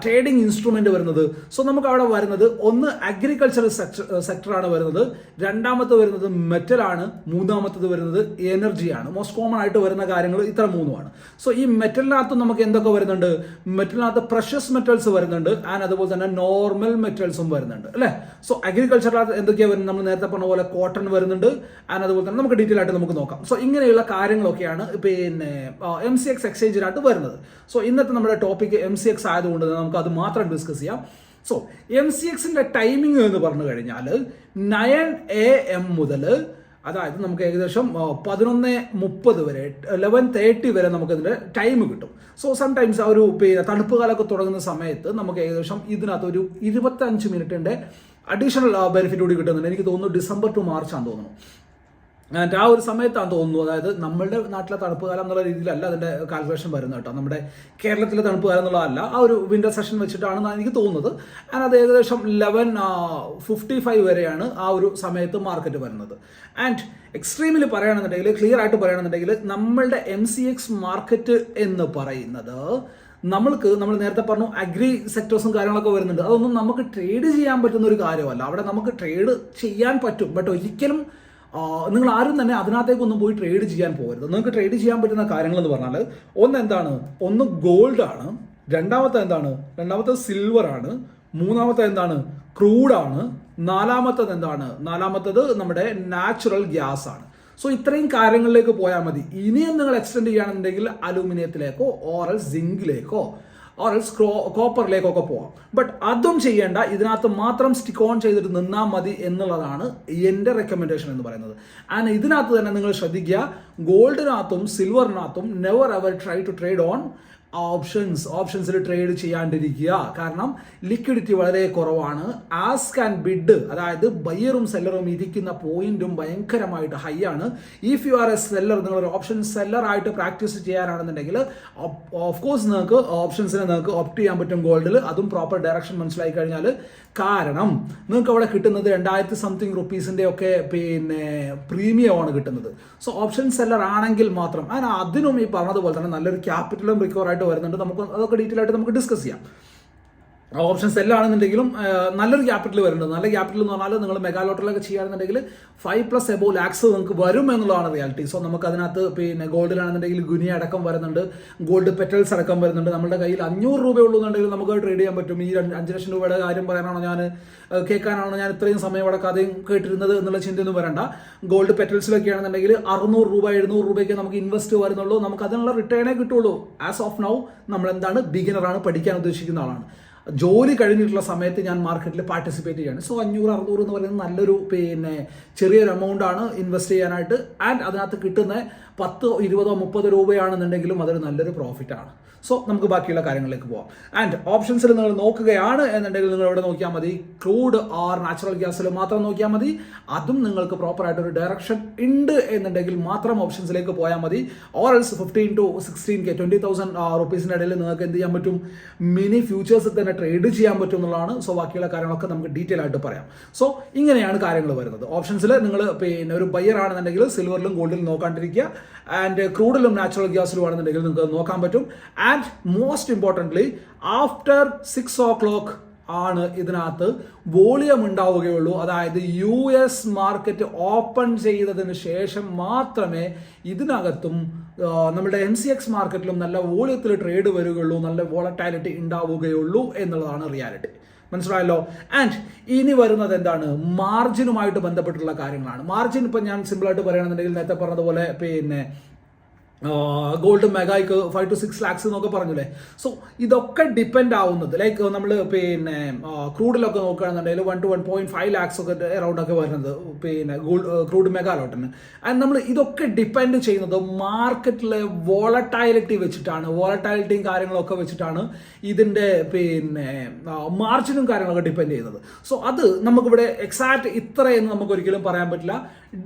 ട്രേഡിംഗ് ഇൻസ്ട്രുമെന്റ് വരുന്നത്. സോ നമുക്ക് അവിടെ വരുന്നത് ഒന്ന് അഗ്രികൾച്ചറൽ സെക്ടർ സെക്ടറാണ് വരുന്നത്. രണ്ടാമത്തെ വരുന്നത് മെറ്റൽ ആണ്. മൂന്നാമത്തത് വരുന്നത് എനർജിയാണ് മോസ്റ്റ് കോമൺ ആയിട്ട് വരുന്ന കാര്യങ്ങൾ ഇത്ര മൂന്നുമാണ്. സോ ഈ മെറ്റലിനകത്ത് നമുക്ക് എന്തൊക്കെ വരുന്നുണ്ട്? മെറ്റലിനകത്ത് പ്രഷ്യസ് മെറ്റൽസ് വരുന്നുണ്ട്. ആൻഡ് അതുപോലെ തന്നെ നോർമൽ മെറ്റൽസും വരുന്നുണ്ട്. അല്ലേ? സോ അഗ്രികൾച്ചറിനകത്ത് എന്തൊക്കെയാണ് വരുന്നത്? നമ്മൾ നേരത്തെ പറഞ്ഞ പോലെ കോട്ടൺ വരുന്നുണ്ട്. ആൻഡ് അതുപോലെ തന്നെ നമുക്ക് ഡീറ്റെയിൽ ആയിട്ട് നമുക്ക് നോക്കാം. സോ ഇങ്ങനെയുള്ള കാര്യങ്ങളൊക്കെയാണ് പിന്നെ എം സി എക്സ് എക്സ്ചേഞ്ചിനകത്ത് വരുന്നത്. സോ ഇന്നത്തെ നമ്മുടെ ടോപ്പിക് എം സി എക്സ് ആയതുകൊണ്ട് നമുക്ക് അത് മാത്രം ഡിസ്കസ് ചെയ്യാം. സോ എം സി എക്സിന്റെ ടൈമിംഗ് എന്ന് പറഞ്ഞു കഴിഞ്ഞാൽ നയൻ എ എം മുതൽ അതായത് നമുക്ക് ഏകദേശം പതിനൊന്ന് മുപ്പത് വരെ ലെവൻ തേർട്ടി വരെ നമുക്ക് ഇതിന്റെ ടൈം കിട്ടും. സോ സം ടൈംസ് ആ ഒരു പിന്നെ തണുപ്പ് കാലമൊക്കെ തുടങ്ങുന്ന സമയത്ത് നമുക്ക് ഏകദേശം ഇതിനകത്ത് ഒരു ഇരുപത്തഞ്ച് മിനിറ്റിന്റെ അഡീഷണൽ ബെനിഫിറ്റ് കൂടി കിട്ടുന്നുണ്ട്. എനിക്ക് തോന്നുന്നു ഡിസംബർ ടു മാർച്ച് ആണെന്ന് തോന്നുന്നു. ആൻഡ് ആ ഒരു സമയത്താണ് തോന്നുന്നു അതായത് നമ്മുടെ നാട്ടിലെ തണുപ്പ് കാലം എന്നുള്ള രീതിയിലല്ല അതിന്റെ കാൽക്കുലേഷൻ വരുന്നത് കേട്ടോ. നമ്മുടെ കേരളത്തിലെ തണുപ്പ് കാലം എന്നുള്ളതല്ല ആ ഒരു വിന്റർ സെഷൻ വെച്ചിട്ടാണ് എനിക്ക് തോന്നുന്നത്. ആൻഡ് അത് ഏകദേശം ലെവൻ ഫിഫ്റ്റി ഫൈവ് വരെയാണ് ആ ഒരു സമയത്ത് മാർക്കറ്റ് വരുന്നത്. ആൻഡ് എക്സ്ട്രീമിൽ പറയുകയാണെന്നുണ്ടെങ്കിൽ ക്ലിയർ ആയിട്ട് പറയുകയാണെന്നുണ്ടെങ്കിൽ നമ്മളുടെ എം സി എക്സ് മാർക്കറ്റ് എന്ന് പറയുന്നത് നമ്മൾക്ക് നമ്മൾ നേരത്തെ പറഞ്ഞു അഗ്രി സെക്ടേഴ്സും കാര്യങ്ങളൊക്കെ വരുന്നുണ്ട്. അതൊന്നും നമുക്ക് ട്രേഡ് ചെയ്യാൻ പറ്റുന്ന ഒരു കാര്യമല്ല. അവിടെ നമുക്ക് ട്രേഡ് ചെയ്യാൻ പറ്റും. ബട്ട് ഒരിക്കലും നിങ്ങൾ ആരും തന്നെ അതിനകത്തേക്കൊന്നും പോയി ട്രേഡ് ചെയ്യാൻ പോകരുത്. നിങ്ങൾക്ക് ട്രേഡ് ചെയ്യാൻ പറ്റുന്ന കാര്യങ്ങൾ എന്ന് പറഞ്ഞാൽ ഒന്ന് എന്താണ്? ഒന്ന് ഗോൾഡ് ആണ്. രണ്ടാമത്തെ എന്താണ്? രണ്ടാമത്തെ സിൽവർ ആണ്. മൂന്നാമത്തെ എന്താണ്? ക്രൂഡ് ആണ്. നാലാമത്തത് എന്താണ്? നാലാമത്തത് നമ്മുടെ നാച്ചുറൽ ഗ്യാസ് ആണ്. സോ ഇത്രയും കാര്യങ്ങളിലേക്ക് പോയാൽ മതി. ഇനിയും നിങ്ങൾ എക്സ്റ്റെൻഡ് ചെയ്യുകയാണെന്നുണ്ടെങ്കിൽ അലൂമിനിയത്തിലേക്കോ ഓറൽ സിങ്കിലേക്കോ ഓറൽസ് കോപ്പറിലേക്കൊക്കെ പോവാം. ബട്ട് അതും ചെയ്യേണ്ട ഇതിനകത്ത് മാത്രം സ്റ്റിക്ക് ഓൺ ചെയ്തിട്ട് നിന്നാൽ മതി എന്നുള്ളതാണ് എന്റെ റെക്കമെൻഡേഷൻ എന്ന് പറയുന്നത്. ആൻഡ് ഇതിനകത്ത് തന്നെ നിങ്ങൾ ശ്രദ്ധിക്കുക ഗോൾഡിനകത്തും സിൽവറിനകത്തും never ever try to trade on options ഓപ്ഷൻസിൽ trade ചെയ്യാണ്ടിരിക്കുക. കാരണം ലിക്വിഡിറ്റി വളരെ കുറവാണ്. ആസ്ക് ആൻഡ് ബിഡ് അതായത് ബയ്യറും സെല്ലറും ഇരിക്കുന്ന പോയിന്റും ഭയങ്കരമായിട്ട് ഹൈ ആണ്. If you are a seller നിങ്ങൾ ഒരു ഓപ്ഷൻ സെല്ലർ ആയിട്ട് പ്രാക്ടീസ് ചെയ്യാനാണെന്നുണ്ടെങ്കിൽ ഓഫ് കോഴ്സ് നിങ്ങൾക്ക് ഓപ്ഷൻസിനെ നിങ്ങൾക്ക് ഓപ്റ്റ് ചെയ്യാൻ പറ്റും ഗോൾഡിൽ അതും പ്രോപ്പർ ഡയറക്ഷൻ മനസ്സിലായി കഴിഞ്ഞാൽ കാരണം നിങ്ങൾക്ക് അവിടെ കിട്ടുന്നത് രണ്ടായിരത്തി സംതിങ് റുപ്പീസിന്റെ ഒക്കെ പിന്നെ പ്രീമിയമാണ് കിട്ടുന്നത്. സോ ഓപ്ഷൻ സെല്ലർ ആണെങ്കിൽ മാത്രം. അതിന് ഈ പറഞ്ഞതുപോലെ തന്നെ നല്ലൊരു ക്യാപിറ്റലും റിക്കവർ ആയിട്ട് വരുന്നുണ്ട്. നമുക്ക് അതൊക്കെ ഡീറ്റെയിൽ ആയിട്ട് നമുക്ക് ഡിസ്കസ് ചെയ്യാം. ഓപ്ഷൻ സെല്ലാണെന്നുണ്ടെങ്കിലും നല്ലൊരു ക്യാപിറ്റൽ വരുന്നുണ്ട്. നല്ല ക്യാപിറ്റൽ എന്ന് പറഞ്ഞാൽ നിങ്ങൾ മെഗാ ലോട്ടറിലൊക്കെ ചെയ്യുകയാണെന്നുണ്ടെങ്കിൽ ഫൈവ് പ്ലസ് എബോ ലാക്സ് നിങ്ങൾക്ക് വരും എന്നുള്ളതാണ് റിയാലിറ്റി സോ നമുക്ക് അതിനകത്ത് പിന്നെ ഗോൾഡിലാണെന്നുണ്ടെങ്കിൽ ഗുനി അടക്കം വരുന്നുണ്ട്. ഗോൾഡ് പെറ്റൽസ് അടക്കം വരുന്നുണ്ട്. നമ്മുടെ കയ്യിൽ അഞ്ഞൂറ് രൂപ ഉള്ളൂന്നുണ്ടെങ്കിൽ നമുക്ക് ട്രേഡ് ചെയ്യാൻ പറ്റും. ഈ അഞ്ച് ലക്ഷം രൂപയുടെ കാര്യം പറയാനാണോ ഞാൻ കേൾക്കാനാണോ ഞാൻ ഇത്രയും സമയം അവിടെ കഥയും കേട്ടിരുന്നത് എന്നുള്ള ചിന്തയൊന്നും വരണ്ട. ഗോൾഡ് പെറ്റൽസിലൊക്കെ ആണെന്നുണ്ടെങ്കിൽ അറുന്നൂറ് രൂപ എഴുന്നൂറ് രൂപയ്ക്ക് നമുക്ക് ഇൻവെസ്റ്റ് വരുന്നുള്ളൂ. നമുക്ക് അതിനുള്ള റിട്ടേണേ കിട്ടുള്ളൂ. ആസ് ഓഫ് നൗ നമ്മൾ എന്താണ് ബിഗിനറാണ് പഠിക്കാൻ ഉദ്ദേശിക്കുന്ന ആളാണ്. ജോലി കഴിഞ്ഞിട്ടുള്ള സമയത്ത് ഞാൻ മാർക്കറ്റിൽ പാർട്ടിസിപ്പേറ്റ് ചെയ്യാണ്. സോ അഞ്ഞൂറ് അറുന്നൂറ് എന്ന് പറയുന്നത് നല്ലൊരു പിന്നെ ചെറിയൊരു എമൗണ്ട് ആണ് ഇൻവെസ്റ്റ് ചെയ്യാനായിട്ട്. ആൻഡ് അതിനകത്ത് കിട്ടുന്ന പത്തോ ഇരുപതോ മുപ്പതോ രൂപയാണെന്നുണ്ടെങ്കിലും അതൊരു നല്ലൊരു പ്രോഫിറ്റ് ആണ്. സോ നമുക്ക് ബാക്കിയുള്ള കാര്യങ്ങളിലേക്ക് പോവാം. ആൻഡ് ഓപ്ഷൻസിൽ നിങ്ങൾ നോക്കുകയാണ് എന്നുണ്ടെങ്കിൽ നിങ്ങൾ ഇവിടെ നോക്കിയാൽ മതി. ക്രൂഡ് ഓർ നാച്ചുറൽ ഗ്യാസിൽ മാത്രം നോക്കിയാൽ മതി. അതും നിങ്ങൾക്ക് പ്രോപ്പർ ആയിട്ട് ഒരു ഡയറക്ഷൻ ഉണ്ട് എന്നുണ്ടെങ്കിൽ മാത്രം ഓപ്ഷൻസിലേക്ക് പോയാൽ മതി. Or else fifteen to sixteen K twenty thousand റുപ്പീസിന്റെ ഇടയിൽ നിങ്ങൾക്ക് എന്ത് ചെയ്യാൻ പറ്റും? മിനി ഫ്യൂച്ചേഴ്സിൽ തന്നെ ട്രേഡ് ചെയ്യാൻ പറ്റും എന്നുള്ളതാണ് സോ ബാക്കിയുള്ള കാര്യങ്ങളൊക്കെ നമുക്ക് ഡീറ്റെയിൽ ആയിട്ട് പറയാം. സോ ഇങ്ങനെയാണ് കാര്യങ്ങൾ വരുന്നത്. ഓപ്ഷൻസിൽ നിങ്ങൾ പിന്നെ ഒരു ബയർ ആണെന്നുണ്ടെങ്കിൽ സിൽവറിലും ഗോൾഡിലും നോക്കാണ്ടിരിക്കുക. ആൻഡ് ക്രൂഡിലും നാച്ചുറൽ ഗ്യാസിലും ആണെന്നുണ്ടെങ്കിൽ നിങ്ങൾക്ക് നോക്കാൻ പറ്റും. And most importantly after six o'clock ആണ് ഇതിനകത്ത് വോളിയം ഉണ്ടാവുകയുള്ളൂ. അതായത് യു എസ് മാർക്കറ്റ് ഓപ്പൺ ചെയ്തതിന് ശേഷം മാത്രമേ ഇതിനകത്തും നമ്മുടെ എം സി എക്സ് മാർക്കറ്റിലും നല്ല വോളിയത്തിൽ ട്രേഡ് വരികയുള്ളൂ നല്ല വോളറ്റാലിറ്റി ഉണ്ടാവുകയുള്ളൂ എന്നുള്ളതാണ് റിയാലിറ്റി മനസ്സിലായല്ലോ? ആൻഡ് ഇനി വരുന്നത് എന്താണ്? മാർജിനുമായിട്ട് ബന്ധപ്പെട്ടുള്ള കാര്യങ്ങളാണ്. മാർജിൻ ഇപ്പം ഞാൻ സിമ്പിളായിട്ട് പറയുകയാണെന്നുണ്ടെങ്കിൽ നേരത്തെ പറഞ്ഞതുപോലെ പിന്നെ ഗോൾഡ് മെഗായ്ക്ക് ഫൈവ് ടു സിക്സ് ലാക്സ് എന്നൊക്കെ പറഞ്ഞില്ലേ? സോ ഇതൊക്കെ ഡിപ്പെൻഡ് ആവുന്നത്. ലൈക്ക് നമ്മൾ പിന്നെ ക്രൂഡിലൊക്കെ നോക്കുകയാണെന്നുണ്ടെങ്കിൽ one to one point five lakhs ഒക്കെ എറൗണ്ട് ഒക്കെ വരുന്നത് പിന്നെ ഗോൾഡ് ക്രൂഡ് മെഗാലോട്ടിന് ആൻഡ് നമ്മൾ ഇതൊക്കെ ഡിപ്പെൻഡ് ചെയ്യുന്നത് മാർക്കറ്റിലെ വോളറ്റൈലിറ്റി വെച്ചിട്ടാണ്. വോളറ്റൈലിറ്റിയും കാര്യങ്ങളൊക്കെ വെച്ചിട്ടാണ് ഇതിന്റെ പിന്നെ മാർജിനും കാര്യങ്ങളൊക്കെ ഡിപ്പെൻഡ് ചെയ്യുന്നത്. സോ അത് നമുക്കിവിടെ എക്സാക്ട് ഇത്ര എന്ന് നമുക്ക് ഒരിക്കലും പറയാൻ പറ്റില്ല.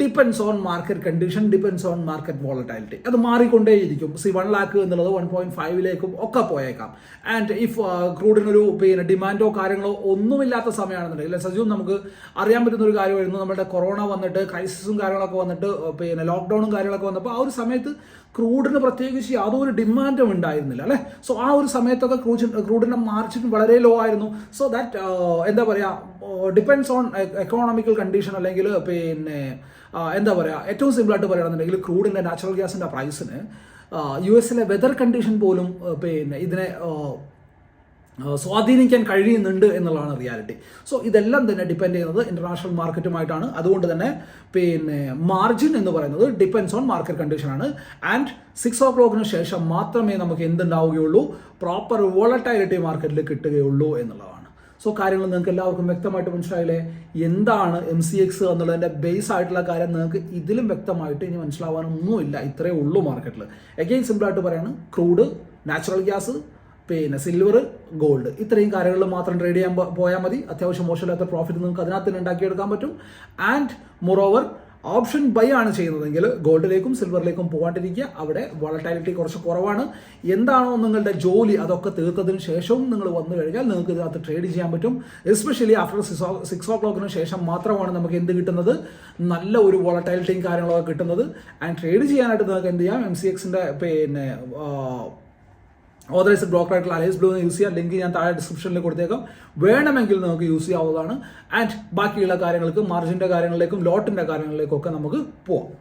Depends on market condition depends on market volatility അത് മാറിക്കൊണ്ടേയിരിക്കും. സി വൺ ലാക്ക് എന്നുള്ളത് വൺ പോയിന്റ് ഫൈവിലേക്കും ഒക്കെ പോയേക്കാം. ആൻഡ് ഇഫ് ക്രൂഡിനൊരു പിന്നെ ഡിമാൻഡോ കാര്യങ്ങളോ ഒന്നുമില്ലാത്ത സമയമാണെന്നുണ്ടെങ്കിൽ സജീവ് നമുക്ക് അറിയാൻ പറ്റുന്ന ഒരു കാര്യമായിരുന്നു നമ്മുടെ കൊറോണ വന്നിട്ട് ക്രൈസിസും കാര്യങ്ങളൊക്കെ വന്നിട്ട് പിന്നെ ലോക്ക്ഡൌണും കാര്യങ്ങളൊക്കെ വന്നപ്പോൾ ആ ഒരു സമയത്ത് ക്രൂഡിന് പ്രത്യേകിച്ച് യാതൊരു ഡിമാൻഡും ഉണ്ടായിരുന്നില്ല അല്ലേ? സോ ആ ഒരു സമയത്തൊക്കെ ക്രൂജ് ക്രൂഡിന്റെ മാർജിൻ വളരെ ലോ ആയിരുന്നു. സോ ദാറ്റ് എന്താ പറയുക ഡിപ്പെൻഡ്സ് ഓൺ എക്കോണമിക്കൽ കണ്ടീഷൻ അല്ലെങ്കിൽ പിന്നെ എന്താ പറയുക ഏറ്റവും സിമ്പിളായിട്ട് പറയുകയാണെന്നുണ്ടെങ്കിൽ ക്രൂഡിന്റെ നാച്ചുറൽ ഗ്യാസിന്റെ പ്രൈസിന് യു എസിലെ വെതർ കണ്ടീഷൻ പോലും പിന്നെ ഇതിനെ സ്വാധീനിക്കാൻ കഴിയുന്നുണ്ട് എന്നുള്ളതാണ് റിയാലിറ്റി സോ ഇതെല്ലാം തന്നെ ഡിപ്പെൻഡ് ചെയ്യുന്നത് ഇന്റർനാഷണൽ മാർക്കറ്റുമായിട്ടാണ് അതുകൊണ്ട് തന്നെ പിന്നെ മാർജിൻ എന്ന് പറയുന്നത് ഡിപ്പെൻസ് ഓൺ മാർക്കറ്റ് കണ്ടീഷനാണ് ആൻഡ് സിക്സ് ഓ ക്ലോക്കിന് ശേഷം മാത്രമേ നമുക്ക് എന്തുണ്ടാവുകയുള്ളൂ? പ്രോപ്പർ വോളറ്റൈലിറ്റി മാർക്കറ്റിൽ കിട്ടുകയുള്ളൂ എന്നുള്ളതാണ്. സോ കാര്യങ്ങൾ നിങ്ങൾക്ക് എല്ലാവർക്കും വ്യക്തമായിട്ട് മനസ്സിലായില്ലേ? എന്താണ് എം സി എക്സ് എന്നുള്ളതിന്റെ ബേസ് ആയിട്ടുള്ള കാര്യം നിങ്ങൾക്ക് ഇതിലും വ്യക്തമായിട്ട് ഇനി മനസ്സിലാവാനൊന്നുമില്ല. ഇത്രയേ ഉള്ളൂ മാർക്കറ്റിൽ എഗെയിൻ സിമ്പിളായിട്ട് പറയാണ്. ക്രൂഡ് നാച്ചുറൽ ഗ്യാസ് പിന്നെ സിൽവർ ഗോൾഡ് ഇത്രയും കാര്യങ്ങളിൽ മാത്രം ട്രേഡ് ചെയ്യാൻ പോയാൽ മതി. അത്യാവശ്യം മോശമില്ലാത്ത പ്രോഫിറ്റ് നിങ്ങൾക്ക് അതിനകത്ത് തന്നെ ഉണ്ടാക്കിയെടുക്കാൻ പറ്റും. ആൻഡ് മൊറോവർ ഓപ്ഷൻ ബൈ ആണ് ചെയ്യുന്നതെങ്കിൽ ഗോൾഡിലേക്കും സിൽവറിലേക്കും പോകാണ്ടിരിക്കുക അവിടെ വളട്ടാലിറ്റി കുറച്ച് കുറവാണ്. എന്താണോ നിങ്ങളുടെ ജോലി അതൊക്കെ തീർത്തതിന് ശേഷവും നിങ്ങൾ വന്നു കഴിഞ്ഞാൽ നിങ്ങൾക്ക് ഇതിനകത്ത് ട്രേഡ് ചെയ്യാൻ പറ്റും. എസ്പെഷ്യലി ആഫ്റ്റർ സിക്സ് സിക്സ് ഓ ക്ലോക്കിന് ശേഷം മാത്രമാണ് നമുക്ക് എന്ത് കിട്ടുന്നത്? നല്ല ഒരു വളട്ടാലിറ്റിയും കാര്യങ്ങളൊക്കെ കിട്ടുന്നത്. ആൻഡ് ട്രേഡ് ചെയ്യാനായിട്ട് നിങ്ങൾക്ക് എന്ത് ചെയ്യാം? എം സി എക്സിന്റെ പിന്നെ ഓതറൈസ്ഡ് ബ്രോക്കർ ആയിട്ടുള്ള അലയൻസ് ബ്ലൂ യൂസ് ചെയ്യാം. ലിങ്ക് ഞാൻ താഴെ ഡിസ്ക്രിപ്ഷനിൽ കൊടുത്തേക്കാം. വേണമെങ്കിൽ നമുക്ക് യൂസ് ചെയ്യാവുന്നതാണ്. ആൻഡ് ബാക്കിയുള്ള കാര്യങ്ങൾക്ക് മാർജിന്റെ കാര്യങ്ങളിലേക്കും ലോട്ടിന്റെ കാര്യങ്ങളിലേക്കും ഒക്കെ നമുക്ക് പോവാം.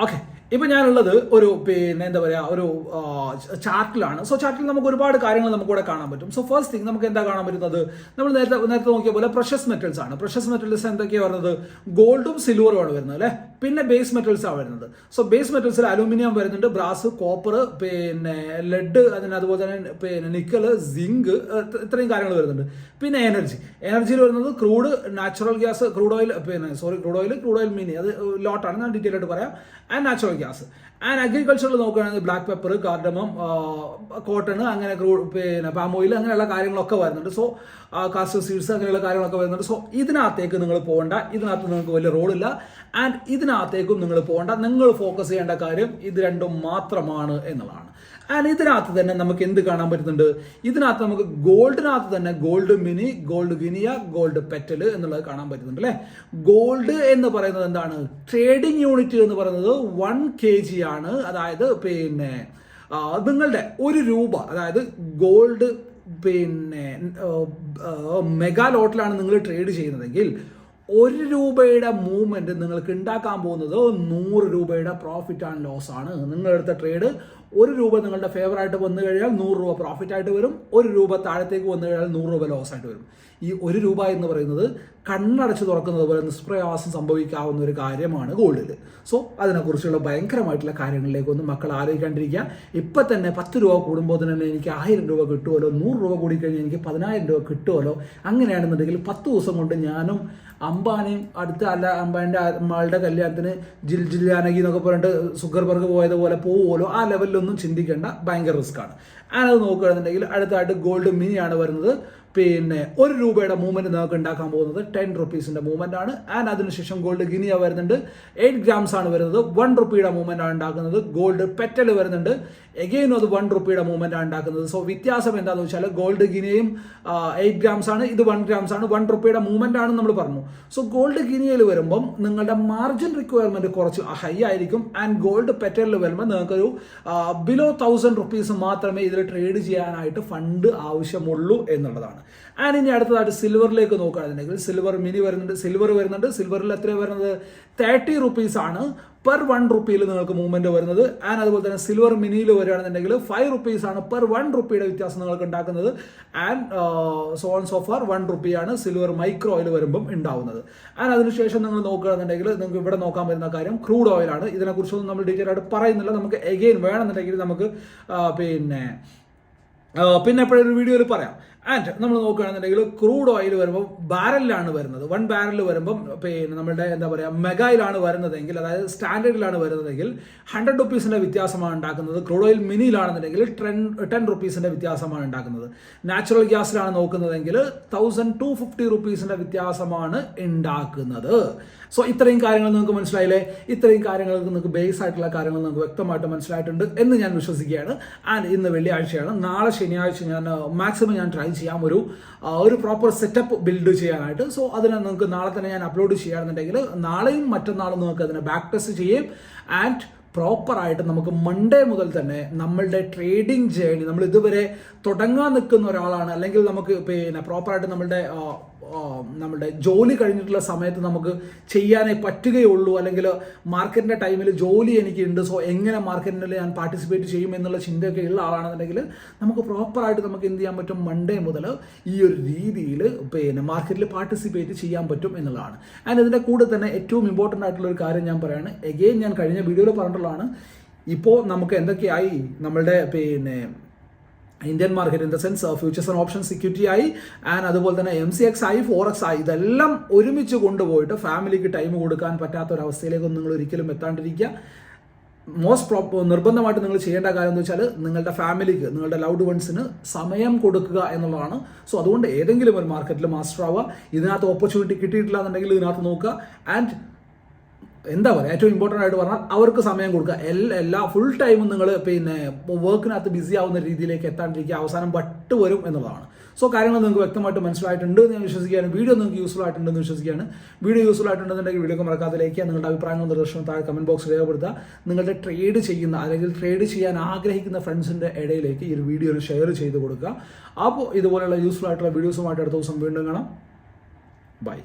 ഓക്കെ ഇപ്പൊ ഞാനുള്ളത് ഒരു പിന്നെ എന്താ പറയുക ഒരു ചാർട്ടിലാണ്. സോ ചാർട്ടിൽ നമുക്ക് ഒരുപാട് കാര്യങ്ങൾ നമുക്ക് ഇവിടെ കാണാൻ പറ്റും. സോ ഫസ്റ്റ് തിങ് നമുക്ക് എന്താ കാണാൻ പറ്റുന്നത്? നമ്മൾ നേരത്തെ നേരത്തെ നോക്കിയ പോലെ പ്രഷസ് മെറ്റൽസ് ആണ്. പ്രഷസ് മെറ്റൽസ് എന്തൊക്കെയാണ് വരുന്നത്? ഗോൾഡും സിൽവറും ആണ് വരുന്നത് അല്ലെ? പിന്നെ ബേസ് മെറ്റൽസ് ആണ് വരുന്നത്. സോ ബേസ് മെറ്റൽസിൽ അലൂമിനിയം വരുന്നുണ്ട് ബ്രാസ് കോപ്പർ പിന്നെ ലെഡ് അതിന് അതുപോലെ തന്നെ പിന്നെ നിക്കൽ സിങ്ക് ഇത്രയും കാര്യങ്ങൾ വരുന്നുണ്ട്. പിന്നെ എനർജി എനർജിയിൽ വരുന്നത് crude natural gas crude oil പിന്നെ sorry crude oil crude oil mini അത് ലോട്ടാണ് ഞാൻ ഡീറ്റെയിൽ ആയിട്ട് പറയാം. ആൻഡ് നാച്ചുറൽ ഗ്യാസ് ആൻഡ് അഗ്രികൾച്ചറിൽ നോക്കുകയാണെങ്കിൽ ബ്ലാക്ക് പെപ്പർ കാർഡമം കോട്ടൺ അങ്ങനെ പിന്നെ പാം ഓയിൽ അങ്ങനെയുള്ള കാര്യങ്ങളൊക്കെ വരുന്നുണ്ട്. സോ കാസ്റ്റർ സീഡ്സ് അങ്ങനെയുള്ള കാര്യങ്ങളൊക്കെ വരുന്നുണ്ട്. സോ ഇതിനകത്തേക്ക് നിങ്ങൾ പോകണ്ട. ഇതിനകത്ത് നിങ്ങൾക്ക് വലിയ റോളില്ല ആൻഡ് ഇതിനകത്തേക്കും നിങ്ങൾ പോകണ്ട. നിങ്ങൾ ഫോക്കസ് ചെയ്യേണ്ട കാര്യം ഇത് രണ്ടും മാത്രമാണ് എന്നുള്ളതാണ്. ആൻഡ് ഇതിനകത്ത് തന്നെ നമുക്ക് എന്ത് കാണാൻ പറ്റുന്നുണ്ട്? ഇതിനകത്ത് നമുക്ക് ഗോൾഡിനകത്ത് തന്നെ gold mini gold guinea gold petal എന്നുള്ളത് കാണാൻ പറ്റുന്നുണ്ട് അല്ലേ? ഗോൾഡ് എന്ന് പറയുന്നത് എന്താണ്? ട്രേഡിംഗ് യൂണിറ്റ് എന്ന് പറയുന്നത് വൺ കെ ജി ആണ്. അതായത് പിന്നെ നിങ്ങളുടെ ഒരു രൂപ അതായത് ഗോൾഡ് പിന്നെ മെഗാ ലോട്ടിലാണ് നിങ്ങൾ ട്രേഡ് ചെയ്യുന്നതെങ്കിൽ ഒരു രൂപയുടെ മൂവ്മെന്റ് നിങ്ങൾക്ക് ഉണ്ടാക്കാൻ പോകുന്നത് നൂറ് രൂപയുടെ പ്രോഫിറ്റ് ആൻഡ് ലോസ് ആണ്. നിങ്ങളെടുത്ത ട്രേഡ് ഒരു രൂപ നിങ്ങളുടെ ഫേവർ ആയിട്ട് വന്നു കഴിഞ്ഞാൽ നൂറ് രൂപ പ്രോഫിറ്റ് ആയിട്ട് വരും. ഒരു രൂപ താഴത്തേക്ക് വന്നു കഴിഞ്ഞാൽ നൂറ് രൂപ ലോസ് ആയിട്ട് വരും. ഈ ഒരു രൂപ എന്ന് പറയുന്നത് കണ്ണടച്ച് തുറക്കുന്നത് പോലെ നിഷ്പ്രയാസം സംഭവിക്കാവുന്ന ഒരു കാര്യമാണ് ഗോൾഡിൽ സോ അതിനെക്കുറിച്ചുള്ള ഭയങ്കരമായിട്ടുള്ള കാര്യങ്ങളിലേക്കൊന്നും മക്കൾ ആലോചിക്കാണ്ടിരിക്കുക. ഇപ്പം തന്നെ പത്ത് രൂപ കൂടുമ്പോൾ തന്നെ എനിക്ക് ആയിരം രൂപ കിട്ടുമല്ലോ നൂറ് രൂപ കൂടി കഴിഞ്ഞാൽ എനിക്ക് പതിനായിരം രൂപ കിട്ടുമല്ലോ അങ്ങനെയാണെന്നുണ്ടെങ്കിൽ പത്ത് ദിവസം കൊണ്ട് ഞാനും അംബാനിയും അടുത്ത അല്ല അംബാനിന്റെ അമ്മളുടെ കല്യാണത്തിന് ജിൽ ജില്ലാനകി എന്നൊക്കെ പറഞ്ഞിട്ട് സുഗർബർഗ് പോയതുപോലെ പോവുമല്ലോ ആ ലെവലിലൊന്നും ചിന്തിക്കേണ്ട ഭയങ്കര റിസ്ക് ആണ്. അത് നോക്കുകയാണെന്നുണ്ടെങ്കിൽ അടുത്തായിട്ട് ഗോൾഡ് മിനി ആണ് വരുന്നത്. പിന്നെ ഒരു രൂപയുടെ മൂവ്മെന്റ് നമുക്ക് ഉണ്ടാക്കാൻ പോകുന്നത് ടെൻ റുപ്പീസിന്റെ മൂവ്മെന്റ് ആണ്. ആൻഡ് അതിനുശേഷം ഗോൾഡ് ഗിനിയ വരുന്നുണ്ട്. എയ്റ്റ് ഗ്രാംസ് ആണ് വരുന്നത്. വൺ റുപ്പിയുടെ മൂവ്മെന്റ് ആണ് ഉണ്ടാക്കുന്നത്. ഗോൾഡ് പെറ്റൽ വരുന്നുണ്ട്. എഗെയിനും അത് വൺ റുപ്പിയുടെ മൂവ്മെന്റ് ആണ് ഉണ്ടാക്കുന്നത്. സോ വ്യത്യാസം എന്താണെന്ന് വെച്ചാൽ ഗോൾഡ് ഗിനിയയും എയ്റ്റ് ഗ്രാംസ് ആണ്. ഇത് വൺ ഗ്രാംസ് ആണ്. വൺ റുപ്പിയുടെ മൂവ്മെന്റ് ആണ് നമ്മൾ പറഞ്ഞു. സോ ഗോൾഡ് ഗിനിയയിൽ വരുമ്പം നിങ്ങളുടെ മാർജിൻ റിക്വയർമെന്റ് കുറച്ച് ഹൈ ആയിരിക്കും. ആൻഡ് ഗോൾഡ് പെറ്റലിൽ വരുമ്പോൾ നിങ്ങൾക്കൊരു ബിലോ തൗസൻഡ് റുപ്പീസ് മാത്രമേ ഇതിൽ ട്രേഡ് ചെയ്യാനായിട്ട് ഫണ്ട് ആവശ്യമുള്ളൂ എന്നുള്ളതാണ്. ആൻഡ് ഇനി അടുത്തതായിട്ട് സിൽവറിലേക്ക് നോക്കുകയാണെന്നുണ്ടെങ്കിൽ സിൽവർ മിനി വരുന്നുണ്ട് സിൽവർ വരുന്നുണ്ട്. സിൽവറിൽ എത്ര വരുന്നത്? തേർട്ടി റുപ്പീസ് ആണ്. പെർ വൺ റുപ്പിയിൽ നിങ്ങൾക്ക് മൂവ്മെന്റ് വരുന്നത്. ആൻഡ് അതുപോലെ തന്നെ സിൽവർ മിനിയിൽ വരികയാണെന്നുണ്ടെങ്കിൽ ഫൈവ് റുപ്പീസ് ആണ് പെർ വൺ റുപ്പിയുടെ വ്യത്യാസം നിങ്ങൾക്ക് ഉണ്ടാക്കുന്നത്. ആൻഡ് സോൺ സോഫാർ വൺ റുപ്പിയാണ് സിൽവർ മൈക്രോ ഓയിൽ വരുമ്പം ഉണ്ടാവുന്നത്. ആൻഡ് അതിനുശേഷം നിങ്ങൾ നോക്കുകയാണെന്നുണ്ടെങ്കിൽ നിങ്ങൾക്ക് ഇവിടെ നോക്കാൻ പറ്റുന്ന കാര്യം ക്രൂഡ് ഓയിലാണ് ഇതിനെക്കുറിച്ചൊന്നും നമ്മൾ ഡീറ്റെയിൽ ആയിട്ട് പറയുന്നില്ല. നമുക്ക് എഗെയിൻ വേണമെന്നുണ്ടെങ്കിൽ നമുക്ക് പിന്നെ പിന്നെ എപ്പോഴും ഒരു വീഡിയോയിൽ പറയാം. ആൻഡ് നമ്മൾ നോക്കുകയാണെന്നുണ്ടെങ്കിൽ ക്രൂഡ് ഓയിൽ വരുമ്പോൾ ബാരലിലാണ് വരുന്നത്. വൺ ബാരൽ വരുമ്പം പിന്നെ നമ്മുടെ എന്താ പറയുക മെഗായിലാണ് വരുന്നതെങ്കിൽ അതായത് സ്റ്റാൻഡേർഡിലാണ് വരുന്നതെങ്കിൽ ഹൺഡ്രഡ് റുപ്പീസിന്റെ വ്യത്യാസമാണ് ഉണ്ടാക്കുന്നത്. ക്രൂഡ് ഓയിൽ മിനിയിലാണെന്നുണ്ടെങ്കിൽ ടെൻ ടെൻ റുപ്പീസിന്റെ വ്യത്യാസമാണ് ഉണ്ടാക്കുന്നത്. നാച്ചുറൽ ഗ്യാസിലാണ് നോക്കുന്നതെങ്കിൽ തൗസൻഡ് ടു ഫിഫ്റ്റി റുപ്പീസിന്റെ വ്യത്യാസമാണ് ഉണ്ടാക്കുന്നത്. സോ ഇത്രയും കാര്യങ്ങൾ നിങ്ങൾക്ക് മനസ്സിലായില്ലേ? ഇത്രയും കാര്യങ്ങൾ നിങ്ങൾക്ക് ബേസ് ആയിട്ടുള്ള കാര്യങ്ങൾ നിങ്ങൾക്ക് വ്യക്തമായിട്ട് മനസ്സിലായിട്ടുണ്ട് എന്ന് ഞാൻ വിശ്വസിക്കുകയാണ്. ആൻഡ് ഇന്ന് വെള്ളിയാഴ്ചയാണ്. നാളെ ശനിയാഴ്ച ഞാൻ മാക്സിമം ഞാൻ ട്രൈ ചെയ്യാം ഒരു ഒരു പ്രോപ്പർ സെറ്റപ്പ് ബിൽഡ് ചെയ്യാനായിട്ട്. സോ അതിനെ നിങ്ങൾക്ക് നാളെ തന്നെ ഞാൻ അപ്ലോഡ് ചെയ്യുകയാണെന്നുണ്ടെങ്കിൽ നാളെയും മറ്റന്നാളും നിങ്ങൾക്ക് അതിനെ ബാക്ക് ടെസ്റ്റ് ചെയ്യും. ആൻഡ് പ്രോപ്പറായിട്ട് നമുക്ക് മൺഡേ മുതൽ തന്നെ നമ്മളുടെ ട്രേഡിംഗ് ജേണി നമ്മൾ ഇതുവരെ തുടങ്ങാൻ നിൽക്കുന്ന ഒരാളാണ്. അല്ലെങ്കിൽ നമുക്ക് പിന്നെ പ്രോപ്പറായിട്ട് നമ്മളുടെ ആ, ജോലി കഴിഞ്ഞിട്ടുള്ള സമയത്ത് നമുക്ക് ചെയ്യാനേ പറ്റുകയുള്ളൂ. അല്ലെങ്കിൽ മാർക്കറ്റിന്റെ ടൈമിൽ ജോലി എനിക്കുണ്ട്. സോ എങ്ങനെ മാർക്കറ്റിൽ ഞാൻ പാർട്ടിസിപ്പേറ്റ് ചെയ്യും എന്നുള്ള ചിന്തയൊക്കെ ഉള്ള ആളാണെന്നുണ്ടെങ്കിൽ നമുക്ക് പ്രോപ്പറായിട്ട് നമുക്ക് എന്ത് ചെയ്യാൻ പറ്റും? മൺഡേ മുതൽ ഈ ഒരു രീതിയിൽ പിന്നെ മാർക്കറ്റിൽ പാർട്ടിസിപ്പേറ്റ് ചെയ്യാൻ പറ്റും എന്നുള്ളതാണ്. ആൻഡ് ഇതിന്റെ കൂടെ തന്നെ ഏറ്റവും ഇമ്പോർട്ടന്റ് ആയിട്ടുള്ള ഒരു കാര്യം ഞാൻ പറയാണ്. എഗെയിൻ ഞാൻ കഴിഞ്ഞ വീഡിയോയിൽ പറഞ്ഞിട്ടുള്ളതാണ്. ഇപ്പോൾ നമുക്ക് എന്തൊക്കെയായി? നമ്മളുടെ പിന്നെ Indian market in the sense futures and option security ആയി ആൻഡ് അതുപോലെ തന്നെ എം സി എക്സ് ആയി ഫോർ എക്സ് ആയി ഇതെല്ലാം ഒരുമിച്ച് കൊണ്ടുപോയിട്ട് ഫാമിലിക്ക് ടൈം കൊടുക്കാൻ പറ്റാത്ത ഒരു അവസ്ഥയിലേക്കൊന്നും നിങ്ങൾ ഒരിക്കലും എത്താണ്ടിരിക്കുക. മോസ്റ്റ് പ്രോ നിർബന്ധമായിട്ട് നിങ്ങൾ ചെയ്യേണ്ട കാര്യം എന്ന് വെച്ചാൽ നിങ്ങളുടെ ഫാമിലിക്ക് നിങ്ങളുടെ ലൗഡ് വൺസിന് സമയം കൊടുക്കുക എന്നുള്ളതാണ്. സോ അതുകൊണ്ട് ഏതെങ്കിലും ഒരു മാർക്കറ്റിൽ മാസ്റ്റർ ആവുക. ഇതിനകത്ത് ഓപ്പർച്യൂണിറ്റി കിട്ടിയിട്ടില്ല എന്നുണ്ടെങ്കിൽ ഇതിനകത്ത് നോക്കുക. ആൻഡ് എന്താ പറയുക ഏറ്റവും ഇമ്പോർട്ടന്റ് ആയിട്ട് പറഞ്ഞാൽ അവർക്ക് സമയം കൊടുക്കുക. എല്ലാ എല്ലാ ഫുൾ ടൈമും നിങ്ങൾ പിന്നെ വർക്കിനകത്ത് ബിസി ആവുന്ന രീതിയിലേക്ക് എത്താണ്ടിരിക്കുക. അവസാനം വട്ട് വരും എന്നുള്ളതാണ്. സോ കാര്യങ്ങൾ നിങ്ങൾക്ക് വ്യക്തമായിട്ട് മനസ്സിലായിട്ടുണ്ട് എന്ന് ഞാൻ വിശ്വസിക്കുകയാണ്. വീഡിയോ നിങ്ങൾക്ക് യൂസ്ഫുൾ ആയിട്ടുണ്ടെന്ന് വിശ്വസിക്കുകയാണ്. വീഡിയോ യൂസ്ഫുൾ ആയിട്ടുണ്ടെന്നുണ്ടെങ്കിൽ വീഡിയോ മറക്കാതെ ലൈക്ക് നിങ്ങളുടെ അഭിപ്രായങ്ങളും നിർദ്ദേശവും താഴെ കമന്റ് ബോക്സിൽ രേഖപ്പെടുത്തുക. നിങ്ങളുടെ ട്രേഡ് ചെയ്യുന്ന അല്ലെങ്കിൽ ട്രേഡ് ചെയ്യാൻ ആഗ്രഹിക്കുന്ന ഫ്രണ്ട്സിന്റെ ഇടയിലേക്ക് ഈ വീഡിയോ ഷെയർ ചെയ്ത് കൊടുക്കുക. അപ്പോൾ ഇതുപോലെയുള്ള യൂസ്ഫുൾ ആയിട്ടുള്ള വീഡിയോസുമായിട്ട് അടുത്ത ദിവസം വീണ്ടും കാണാം. ബൈ